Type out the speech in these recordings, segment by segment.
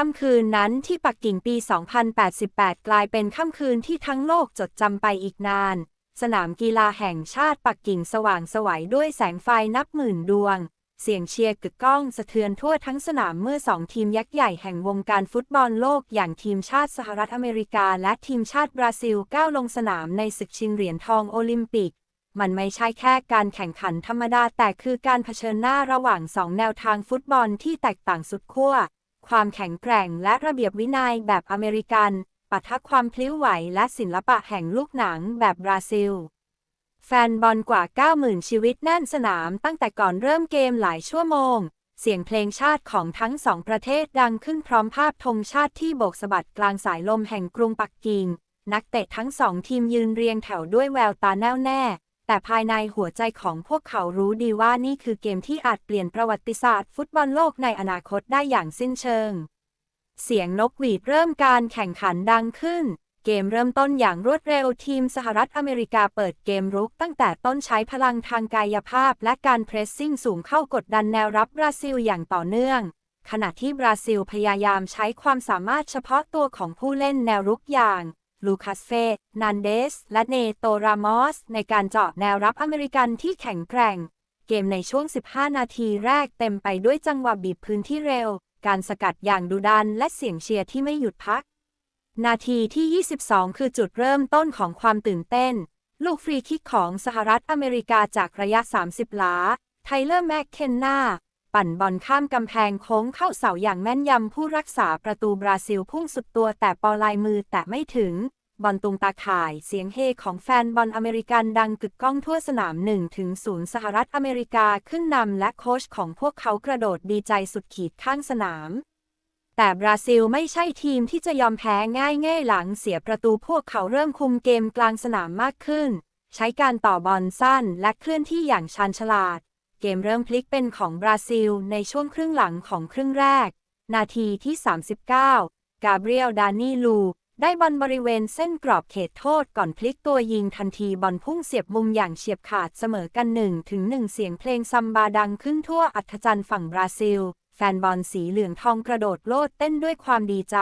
ค่ำคืนนั้นที่ปักกิ่งปี 2088 กลายเป็นค่ำคืนที่ทั้งโลกจดจำไปอีกนาน สนามกีฬาแห่งชาติปักกิ่งสว่างสวัยด้วยแสงไฟนับหมื่นดวง เสียงเชียร์กึกก้องสะเทือนทั่วทั้งสนามเมื่อสองทีมยักษ์ใหญ่แห่งวงการฟุตบอลโลกอย่างทีมชาติสหรัฐอเมริกา และทีมชาติบราซิลก้าวลงสนามในศึกชิงเหรียญทองโอลิมปิกมันไม่ใช่แค่การแข่งขันธรรมดาแต่คือการเผชิญหน้าระหว่างสองแนวทางฟุตบอลที่แตกต่างสุดขั้ว ความแข็งแกร่งและระเบียบวินัยแบบอเมริกันปะทะความพลิ้วไหวและศิลปะแห่งลูกหนังแบบบราซิล แฟนบอลกว่า 90,000 ชีวิตแน่นสนามตั้งแต่ก่อนเริ่มเกมหลายชั่วโมง เสียงเพลงชาติของทั้งสองประเทศดังขึ้นพร้อมภาพธงชาติที่โบกสะบัดกลางสายลมแห่งกรุงปักกิ่ง นักเตะทั้งสองทีมยืนเรียงแถวด้วยแววตาแน่วแน่ แต่ภายในหัวใจของพวกเขารู้ดีว่านี่คือเกมที่อาจเปลี่ยนประวัติศาสตร์ ฟุตบอลโลกในอนาคตได้อย่างสิ้นเชิง เสียงนกหวีดเริ่มการแข่งขันดังขึ้น เกมเริ่มต้นอย่างรวดเร็วทีมสหรัฐอเมริกาเปิดเกมรุกตั้งแต่ต้นใช้พลังทางกายภาพ และการเพรสซิ่งสูงเข้ากดดันแนวรับบราซิลอย่างต่อเนื่อง ขณะที่บราซิลพยายามใช้ความสามารถเฉพาะตัวของผู้เล่นแนวรุกอย่าง ลูคัสเฟนันเดส และเนโตรามอส ในการเจาะแนวรับอเมริกันที่แข็งแกร่ง เกมในช่วง 15 นาทีแรกเต็มไปด้วยจังหวะบีบพื้นที่เร็ว การสกัดอย่างดุดันและเสียงเชียร์ที่ไม่หยุดพัก นาทีที่ 22 คือจุดเริ่มต้นของความตื่นเต้น ลูกฟรีคิกของสหรัฐอเมริกาจากระยะ 30 หลา ไทเลอร์แมคเคนนาปั่นบอลข้ามกำแพงโค้งเข้าเสาอย่างแม่นยำผู้รักษาประตูบราซิลพุ่งสุดตัวแต่ปอลายมือแต่ไม่ถึง บอลตุงตาข่าย เสียงเฮของแฟนบอลอเมริกันดังกึกก้องทั่วสนาม1ถึง0สหรัฐอเมริกาขึ้นนำและโค้ชของพวกเขากระโดดดีใจสุดขีดข้างสนาม แต่บราซิลไม่ใช่ทีมที่จะยอมแพ้ง่ายง่ายหลังเสียประตูพวกเขาเริ่มคุมเกมกลางสนามมากขึ้น ใช้การต่อบอลสั้นและเคลื่อนที่อย่างชาญฉลาด เกมเริ่มพลิกเป็นของบราซิลในช่วงครึ่งหลังของครึ่งแรก นาทีที่ 39 กาเบรียล ดานีลู ได้บอลบริเวณเส้นกรอบเขตโทษก่อนพลิกตัวยิงทันทีบอลพุ่งเสียบมุมอย่างเฉียบขาดเสมอกัน1ถึง1เสียงเพลงซัมบาดังขึ้นทั่วอัธจันทร์ฝั่งบราซิล แฟนบอลสีเหลืองทองกระโดดโลดเต้นด้วยความดีใจ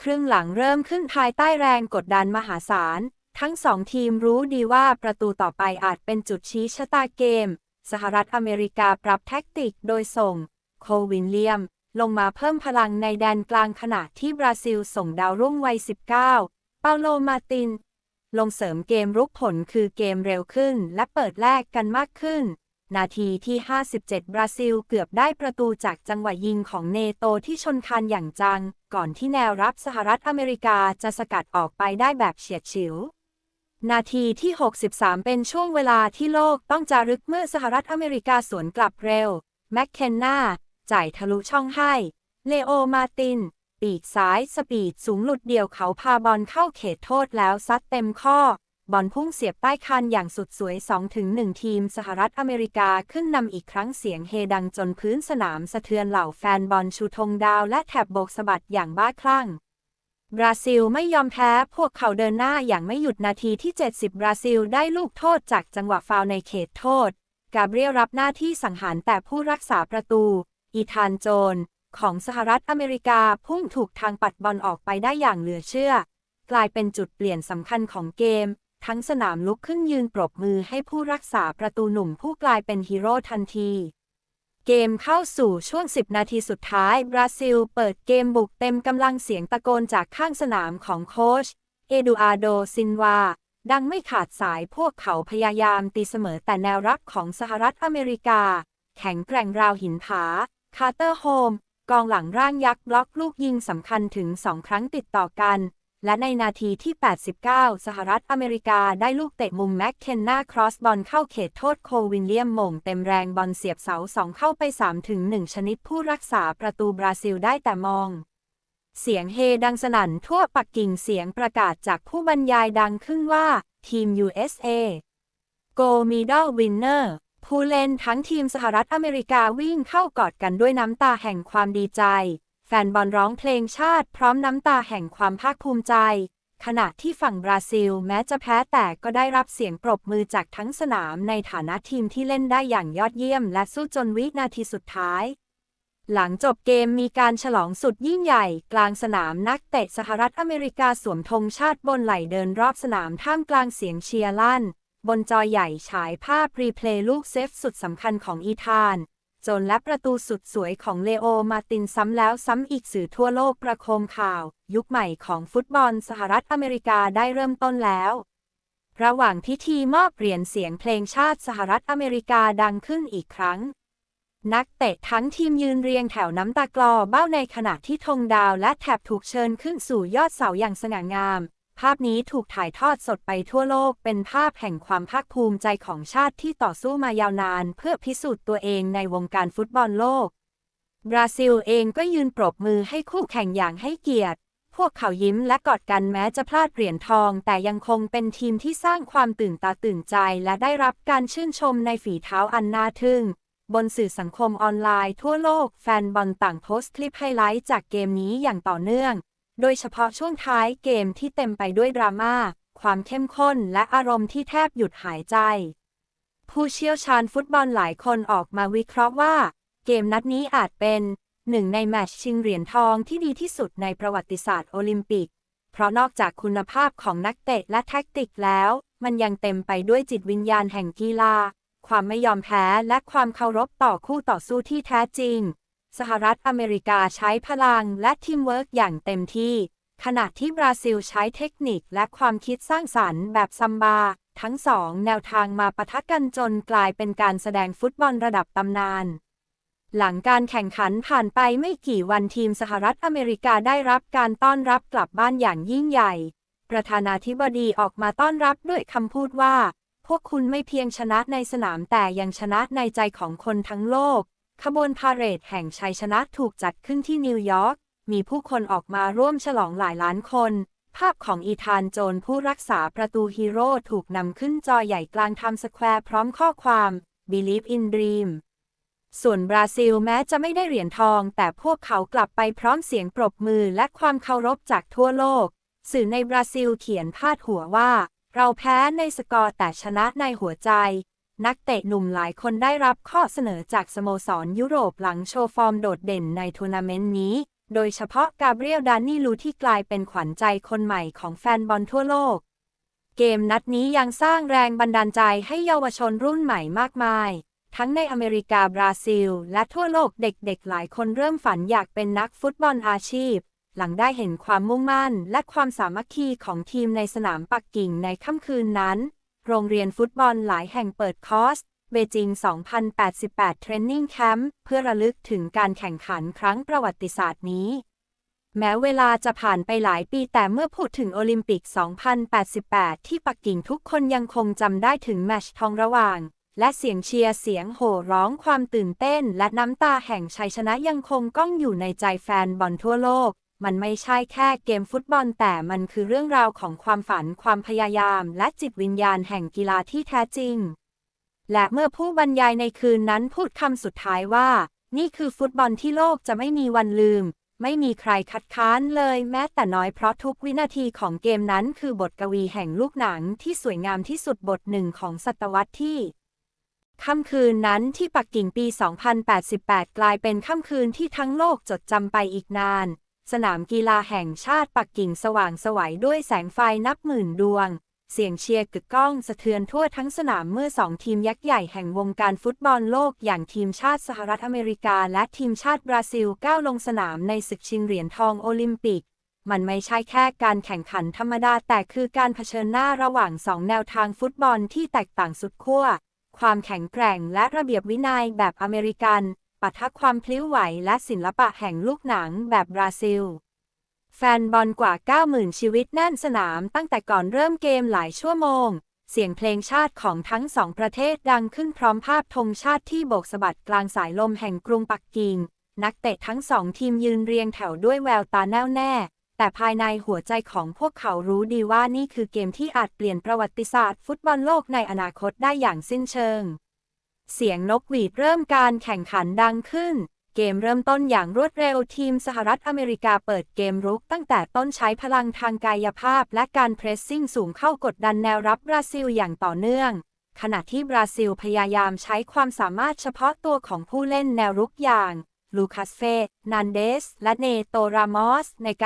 ครึ่งหลังเริ่มขึ้นภายใต้แรงกดดันมหาศาล ทั้งสองทีมรู้ดีว่าประตูต่อไปอาจเป็นจุดชี้ชะตาเกม สหรัฐอเมริกาปรับแท็กติกโดยส่ง โควินเลียม ลงมาเพิ่มพลังในแดนกลางขณะที่บราซิลส่งดาวรุ่งวัย 19 เปาโลมาติน ลงเสริมเกมรุกผลคือเกมเร็วขึ้นและเปิดแลกกันมากขึ้น นาทีที่ 57 บราซิลเกือบได้ประตูจากจังหวะยิงของเนโตที่ชนคานอย่างจัง ก่อนที่แนวรับสหรัฐอเมริกาจะสกัดออกไปได้แบบเฉียดฉิวนาทีที่ 63 เป็นช่วงเวลาที่โลกต้องจารึกเมื่อสหรัฐอเมริกาสวนกลับเร็ว แมคเคนนา จ่ายทะลุช่องให้ เลโอมาติน ปีกซ้ายสปีดสูงหลุดเดี่ยวเขาพาบอลเข้าเขตโทษแล้วซัดเต็มข้อ บอลพุ่งเสียบใต้คานอย่างสุดสวย 2-1 ทีมสหรัฐอเมริกาขึ้นนำอีกครั้งเสียงเฮดังจนพื้นสนามสะเทือนเหล่าแฟนบอลชูธงดาวและแถบโบกสะบัดอย่างบ้าคลั่งบราซิลไม่ยอมแพ้ พวกเขาเดินหน้าอย่างไม่หยุดนาทีที่ 70 บราซิลได้ลูกโทษจากจังหวะฟาวในเขตโทษ กาเบรียลรับหน้าที่สังหารแต่ผู้รักษาประตู อีธานโจนของสหรัฐอเมริกาพุ่งถูกทางปัดบอลออกไปได้อย่างเหลือเชื่อ กลายเป็นจุดเปลี่ยนสำคัญของเกม ทั้งสนามลุกขึ้นยืนปรบมือให้ผู้รักษาประตูหนุ่มผู้กลายเป็นฮีโร่ทันที เกมเข้าสู่ช่วง 10 นาทีสุดท้าย บราซิล เปิดเกมบุกเต็มกำลังเสียงตะโกนจากข้างสนามของโค้ชเอดูอาร์โดซินวาดังไม่ขาดสายพวกเขาพยายามตีเสมอแต่แนวรับของสหรัฐอเมริกา แข็งแกร่งราวหินผา คาร์เตอร์โฮม กองหลังร่างยักษ์บล็อกลูกยิงสำคัญถึง2ครั้งติดต่อกัน และในนาทีที่ 89 สหรัฐอเมริกาได้ลูกเตะมุมแม็กเคนนาครอสบอลเข้าเขตโทษโควินเลียมหม่งเต็มแรงบอลเสียบเสาสองเข้าไป 3-1 ชนิดผู้รักษาประตูบราซิลได้แต่มองเสียงเฮดังสนั่นทั่วปักกิ่งเสียงประกาศจากผู้บรรยายดังขึ้นว่า ทีม USA Go Medal Winner ผู้เล่นทั้งทีมสหรัฐอเมริกาวิ่งเข้ากอดกันด้วยน้ำตาแห่งความดีใจ แฟนบอลร้องเพลงชาติพร้อมน้ำตาแห่งความภาคภูมิใจ ขณะที่ฝั่งบราซิลแม้จะแพ้แต่ก็ได้รับเสียงปรบมือจากทั้งสนามในฐานะทีมที่เล่นได้อย่างยอดเยี่ยม และสู้จนวินาทีสุดท้าย หลังจบเกมมีการฉลองสุดยิ่งใหญ่ กลางสนามนักเตะสหรัฐอเมริกาสวมธงชาติบนไหลเดินรอบสนามท่ามกลางเสียงเชียร์ลั่น บนจอใหญ่ฉายภาพพรีเพลย์ลูกเซฟสุดสำคัญของอีธาน จนและประตูสุดสวยของเลโอมาตินซ้ำแล้วซ้ำอีกสื่อทั่วโลกประโคมข่าว ยุคใหม่ของฟุตบอลสหรัฐอเมริกาได้เริ่มต้นแล้ว ระหว่างพิธีมอบเหรียญเสียงเพลงชาติสหรัฐอเมริกาดังขึ้นอีกครั้ง นักเตะทั้งทีมยืนเรียงแถวน้ำตากลอเบ้าในขณะที่ธงดาวและแถบถูกเชิญขึ้นสู่ยอดเสาอย่างสง่างาม ภาพนี้ถูกถ่ายทอดสดไปทั่วโลก เป็นภาพแห่งความภาคภูมิใจของชาติที่ต่อสู้มายาวนาน เพื่อพิสูจน์ตัวเองในวงการฟุตบอลโลก บราซิลเองก็ยืนปรบมือให้คู่แข่งอย่างให้เกียรติ พวกเขายิ้มและกอดกันแม้จะพลาดเหรียญทอง แต่ยังคงเป็นทีมที่สร้างความตื่นตาตื่นใจ และได้รับการชื่นชมในฝีเท้าอันน่าทึ่ง บนสื่อสังคมออนไลน์ทั่วโลก แฟนบอลต่างโพสต์คลิปไฮไลท์จากเกมนี้อย่างต่อเนื่อง โดยเฉพาะช่วงท้ายเกมที่เต็มไปด้วยดราม่า ความเข้มข้นและอารมณ์ที่แทบหยุดหายใจ ผู้เชี่ยวชาญฟุตบอลหลายคนออกมาวิเคราะห์ว่า เกมนัดนี้อาจเป็นหนึ่งในแมตช์ชิงเหรียญทองที่ดีที่สุดในประวัติศาสตร์โอลิมปิก เพราะนอกจากคุณภาพของนักเตะและแท็กติกแล้ว มันยังเต็มไปด้วยจิตวิญญาณแห่งกีฬา ความไม่ยอมแพ้และความเคารพต่อคู่ต่อสู้ที่แท้จริง สหรัฐอเมริกาใช้พลังและทีมเวิร์กอย่างเต็มที่ ขณะที่บราซิลใช้เทคนิคและความคิดสร้างสรรค์แบบซัมบา ทั้งสองแนวทางมาปะทะกันจนกลายเป็นการแสดงฟุตบอลระดับตำนาน หลังการแข่งขันผ่านไปไม่กี่วันทีมสหรัฐอเมริกาได้รับการต้อนรับกลับบ้านอย่างยิ่งใหญ่ ประธานาธิบดีออกมาต้อนรับด้วยคำพูดว่า พวกคุณไม่เพียงชนะในสนามแต่ยังชนะในใจของคนทั้งโลก ขบวนพาเหรดแห่งชัยชนะถูกจัดขึ้นที่นิวยอร์ก มีผู้คนออกมาร่วมฉลองหลายล้านคน ภาพของอีธานโจนผู้รักษาประตูฮีโร่ถูกนำขึ้นจอใหญ่กลางไทม์สแควร์พร้อมข้อความ Believe in Dream ส่วนบราซิลแม้จะไม่ได้เหรียญทอง แต่พวกเขากลับไปพร้อมเสียงปรบมือและความเคารพจากทั่วโลก สื่อในบราซิลเขียนพาดหัวว่า เราแพ้ในสกอร์แต่ชนะในหัวใจ นักเตะหนุ่มหลายคนได้รับข้อเสนอจากสโมสรยุโรปหลังโชว์ฟอร์มโดดเด่นในทัวร์นาเมนต์นี้ โดยเฉพาะกาเบรียลดานี่ลูที่กลายเป็นขวัญใจคนใหม่ของแฟนบอลทั่วโลก เกมนัดนี้ยังสร้างแรงบันดาลใจให้เยาวชนรุ่นใหม่มากมาย ทั้งในอเมริกาบราซิล และทั่วโลกเด็กๆ หลายคนเริ่มฝันอยากเป็นนักฟุตบอลอาชีพ หลังได้เห็นความมุ่งมั่น และความสามัคคีของทีมในสนามปักกิ่งในค่ำคืนนั้น โรงเรียนฟุตบอลหลายแห่งเปิดคอร์สเบจิง 2088 เทรนนิ่งแคมป์เพื่อระลึกถึงการแข่งขันครั้งประวัติศาสตร์นี้ แม้เวลาจะผ่านไปหลายปีแต่เมื่อพูดถึงโอลิมปิก 2088 ที่ปักกิ่งทุกคนยังคงจำได้ถึงแมชทองระหว่าง และเสียงเชียร์เสียงโห่ร้องความตื่นเต้น และน้ำตาแห่งชัยชนะยังคงก้องอยู่ในใจแฟนบอลทั่วโลก มันไม่ใช่แค่เกมฟุตบอลแต่มันคือเรื่องราวของความฝันความพยายาม และจิตวิญญาณแห่งกีฬาที่แท้จริง และเมื่อผู้บรรยายในคืนนั้นพูดคำสุดท้ายว่า นี่คือฟุตบอลที่โลกจะไม่มีวันลืม ไม่มีใครคัดค้านเลยแม้แต่น้อยเพราะทุกวินาทีของเกมนั้นคือบทกวีแห่งลูกหนังที่สวยงามที่สุดบทหนึ่งของศตวรรษที่ค่ำคืนนั้นที่ปักกิ่งปี 2088 กลายเป็นค่ำคืนที่ทั้งโลกจดจำไปอีกนาน สนามกีฬาแห่งชาติปักกิ่งสว่างสวัยด้วยแสงไฟนับหมื่นดวง เสียงเชียร์กึกก้องสะเทือนทั่วทั้งสนามเมื่อสองทีมยักษ์ใหญ่แห่งวงการฟุตบอลโลกอย่างทีมชาติสหรัฐอเมริกา และทีมชาติบราซิลก้าวลงสนามในศึกชิงเหรียญทองโอลิมปิก มันไม่ใช่แค่การแข่งขันธรรมดาแต่คือการเผชิญหน้าระหว่างสองแนวทางฟุตบอลที่แตกต่างสุดขั้ว ความแข็งแกร่งและระเบียบวินัยแบบอเมริกัน ปะทะความพลิ้วไหวและศิลปะแห่งลูกหนังแบบบราซิล แฟนบอลกว่า 90,000 ชีวิตแน่นสนามตั้งแต่ก่อนเริ่มเกมหลายชั่วโมง เสียงเพลงชาติของทั้งสองประเทศดังขึ้นพร้อมภาพธงชาติที่โบกสะบัดกลางสายลมแห่งกรุงปักกิ่ง นักเตะทั้งสองทีมยืนเรียงแถวด้วยแววตาแน่วแน่แต่ภายในหัวใจของพวกเขารู้ดีว่านี่คือเกมที่อาจเปลี่ยนประวัติศาสตร์ ฟุตบอลโลกในอนาคตได้อย่างสิ้นเชิง เสียงนกหวีดเริ่มการแข่งขันดังขึ้น เกมเริ่มต้นอย่างรวดเร็วทีมสหรัฐอเมริกาเปิดเกมรุกตั้งแต่ต้นใช้พลังทางกายภาพ และการเพรสซิ่งสูงเข้ากดดันแนวรับบราซิลอย่างต่อเนื่อง ขณะที่บราซิลพยายามใช้ความสามารถเฉพาะตัวของผู้เล่นแนวรุกอย่าง ลูคัสเฟ นันเดส และเนโตรามอสในการ